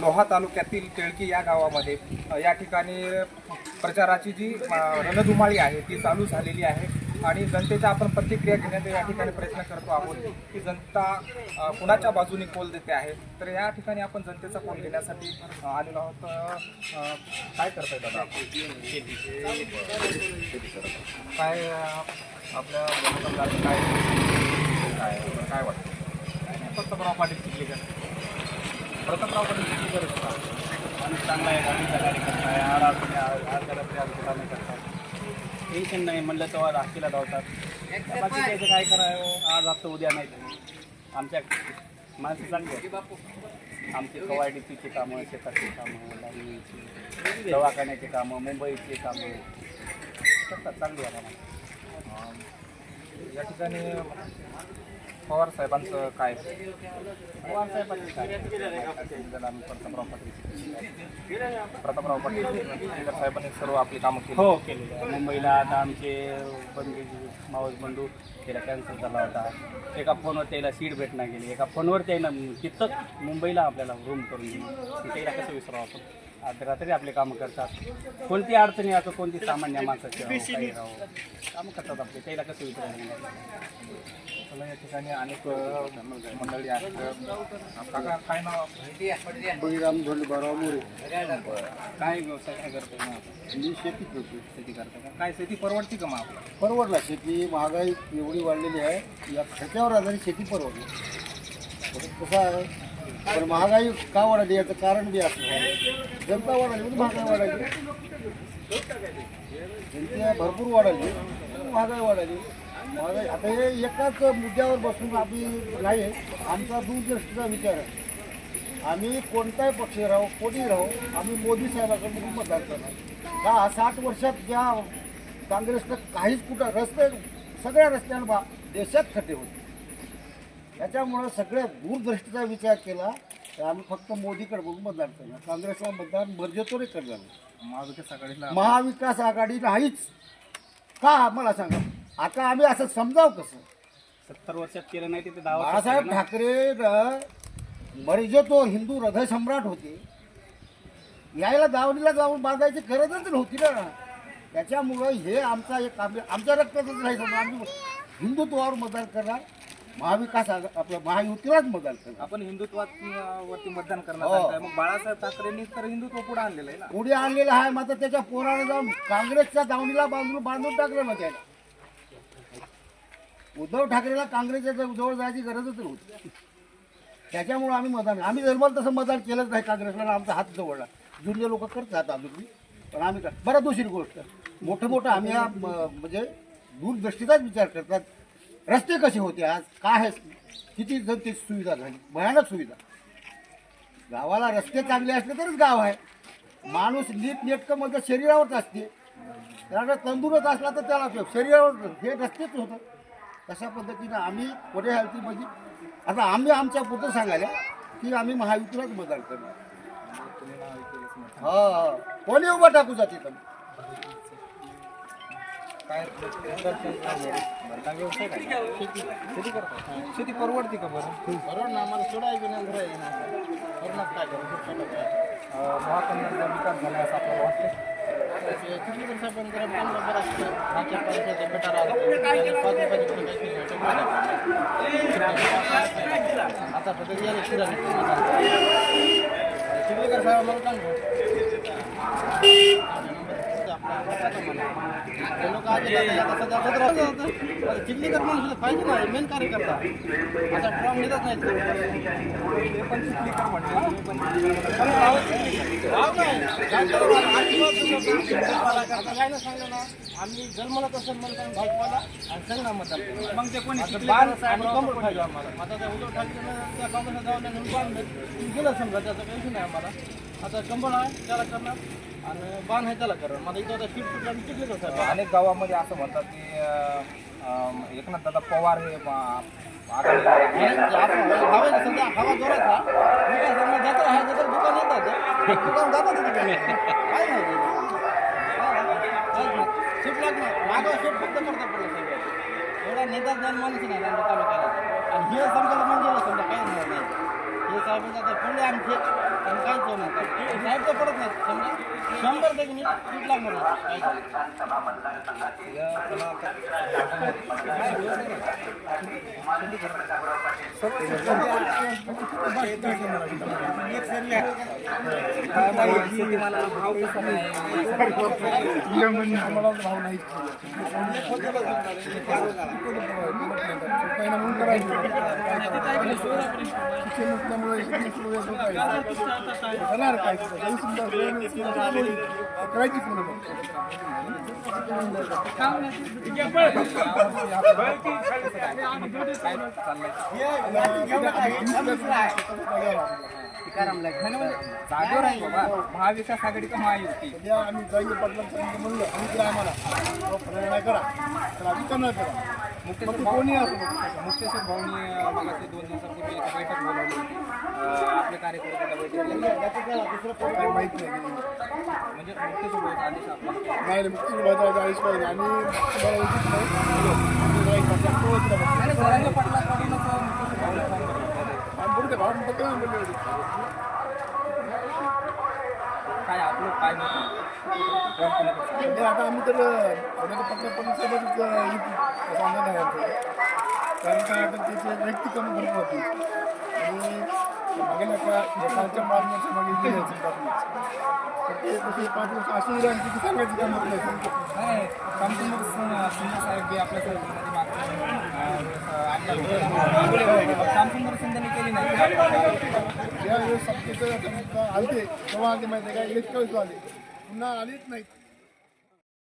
लोहा तालुक्यातील टेळकी या गावामध्ये. या ठिकाणी प्रचाराची जी रणधुमाळी आहे ती चालू झालेली आहे. आणि जनतेच्या आपण प्रतिक्रिया घेण्याचा या ठिकाणी प्रयत्न करतो आहोत की जनता कुणाच्या बाजूने कोल देते आहे. तर या ठिकाणी आपण जनतेचा कोल घेण्यासाठी आलेलो आहोत. काय करताय दादा? काय आपल्या काय काय वाटतं प्रतापराव पाटील चिखलीकर प्रतापराव पाटील चिखलीकर का? माणूस चांगला आहे गाडीचा कार्यकर्ता आहे आर आर कामे करतात टेन्शन नाही म्हणलं तेव्हा राखीला धावतात. बाकी त्याचं काय करावं? आज आता उद्या नाही. आमच्या माणसं चांगली आहेत. आमचे कवायडीची कामं शेताची कामं लावणीची दवाखान्याची कामं मुंबईची कामं. करतात चांगली आहे या ठिकाणी पवार साहेबांचं काय? पवार साहेबांची काय? आम्ही प्रतापराव पाटील. प्रतापराव पाटील साहेबांनी सर्व आपली कामं केली हो. केलेलं मुंबईला आता आमचे बंधू मावस बंधू त्याला कॅन्सर झाला होता. एका फोनवर त्याला सीट भेटणार गेली. एका फोनवर त्याला तिथंच मुंबईला आपल्याला रूम करून दिली. त्याला कसं विसरावं आपण रात्री आपले कामं करतात. कोणती अडचणी असो कोणती सामान्य माणसाची काही राहो. कामं करतात आपले त्याला कसं विसरायला चला या ठिकाणी अनेक मंडळी आहेत. बळीराम धोंडबाराव मोरे. काय व्यवसाय काय करतो? मी शेती करतो. शेती करतो का? काय शेती परवडती का मग? परवडला. शेती महागाई एवढी वाढलेली आहे. या खर्चावर आधारित शेती परवडली. कसं आहे? पण महागाई का वाढली याचं कारण बी असं जनता वाढली म्हणजे महागाई वाढाली जनता भरपूर वाढली महागाई वाढली महागाई आता हे एकाच मुद्द्यावर बसून आम्ही नाही आमचा दूरदृष्टीचा विचार आहे. आम्ही कोणताही पक्ष राहू कोणी राहू आम्ही मोदी साहेबांकडे मतदान करणार. का साठ वर्षात ज्या काँग्रेसनं काहीच कुठं रस्ते सगळ्या रस्त्यांना बा देशात खड्डे होते. त्याच्यामुळं सगळ्या दूरदृष्टीचा विचार केला. तर आम्ही फक्त मोदीकडे बघून मतदान करणार. काँग्रेसला मतदान मर्जतोरे करणार. महाविकास आघाडीला महाविकास आघाडी नाहीच का? मला सांगा. आता आम्ही असं समजाव कसं? सत्तर वर्षात केलं नाही तिथे दहा वर्षात बाळासाहेब केलं ना. ठाकरे मर्जे तो हिंदू हृदय सम्राट होते. यायला दावणीला जाऊन बांधायची गरजच नव्हती ना. त्याच्यामुळं हे आमचा एक आम- आमच्या रक्तातच नाही समजा. आम्ही हिंदुत्वावर मतदान करणार. महाविकास आघा- आपलं महायुतीलाच करणार आपण हिंदुत्वावरती मतदान हो. करणार सांगताय. मग बाळासाहेब ठाकरेंनी तर हिंदुत्व पुढे आणलेलं आहे ना? पुढे आणलेला आहे मात्र त्याच्या पोराने जाऊन काँग्रेसच्या दावणीला बांधून बांधून टाकलं ना त्याला. उद्धव ठाकरेला काँग्रेसच्या जवळ जवळ जायची गरजच नव्हती. त्याच्यामुळे आम्ही मतदान आम्ही जन्माला तसं मतदान केलंच नाही काँग्रेसला आणि आमचा हात जवळला जुने लोक करतात अजून पण आम्ही कर बरं दुसरी गोष्ट. मोठं मोठं आम्ही हा म- म्हणजे दूरदृष्टीचाच विचार करतात. रस्ते कसे होते आज? काय आहे? किती जनतेची सुविधा झाली? भयानक सुविधा. गावाला रस्ते चांगले असले तरच गाव आहे. माणूस नीट नेटकं म्हणजे शरीरावरच असते. त्याला तंदुरुस्त असला तर त्याला शरीरावर हे रस्तेच होतं. तशा पद्धतीनं आम्ही पुढे हलती म्हणजे आता आम्ही आमच्या पुढं सांगायला की आम्ही महायुतीलाच मतदान करणार. हा कोणी उभं टाकू जाते तर काय बरं, काय व्यवसाय काय? शेती शेती करता शेती परवडते का बरं? बरोबर ना आम्हाला सोडायचं नाही घर आहे काय करू? महाकन्याचा विकास झाला असं आपल्याला वाटतं आता चिखलीकर साहेब मला सांगतो चिखलीकर म्हणून पाहिजे ना मेन कार्यकर्ता आता ट्रॉम नेतच नाही ते पण चिखलीकर म्हटलं ते पण आम्ही जन्मला तसं म्हणतो भाजपाला आणि संघा मतदान केलं. मग ते कोणी बाण साहेब आणि कमळ पाहिजे आम्हाला आता त्या उद्धव ठाकरेनं त्या काँग्रेसला जाऊन म्हणून बाण भेट- गेलं समजा त्याचं काही issue नाही आम्हाला आता कंबळ आहे त्याला करणार आणि बाण आहे त्याला करणार मला इथं आता सीट सुटला आणि टिकले साहेब अनेक गावामध्ये असं म्हणतात की एकनाथ दादा पवार हे अं, हवा आहे सध्या हवा जोरात हा मी जत्रा आहे जत्रा दुकान येतात दुकान जातात नाही. नाही. सीट सीट एवढा नेता ज्ञान माणूस नाही आमच्या तालुक्याला. आणि हे समजा म्हणजे समजा काही नाही नाही. हे साहेबांचा आता पडले आमचे. पण काहीच होणार नाही. साहेब तर पडत समजा. शंभर टक्के लागणार नाही. काय करायचं? म्हणून आहे, जागेवर आहे बाबा महाविकास आघाडी का महायुती सध्या आम्ही जाईल पाटलांपर्यंत म्हणलं आणि तिला आम्हाला प्रेरणा करा तर आम्ही करणार करा मग ते कोणी असो. मुक्तेश्वर भाऊनी मागाशी दोन दिवसापूर्वी एक बैठक बोलावली होती अं, आपल्या कार्यकर्त्यांना बैठक घेतली. दुसरं कोण काही माहीत नाही म्हणजे भाऊचा आदेश आपला नाही मुक्ती पाहिजे आणि तुम्हाला ओळखीत नाही आम्ही तो मुक्तेश्वर भाऊला फोन करण्यात आले. आणि पुढे भाव पत्र नाही बोलले होते. काय आपलं काय म्हणजे आता आम्ही तर पुण्याच्या पत्र पण सोबतच कारण काय आता त्याची व्यक्ती कमी भरपूर होती. आणि मागेल पाच वर्ष मागे गेले असेल पाच वर्ष. तर ते तसे पाच वर्ष अशी राहिली की सांगायची काम होत नाही नाही साहेब आपल्या केली नाही. ज्यावेळेस सत्तेचं आलते तेव्हा आले माहिती आहे का? इलेक्शन आले पुन्हा आलेच नाहीत.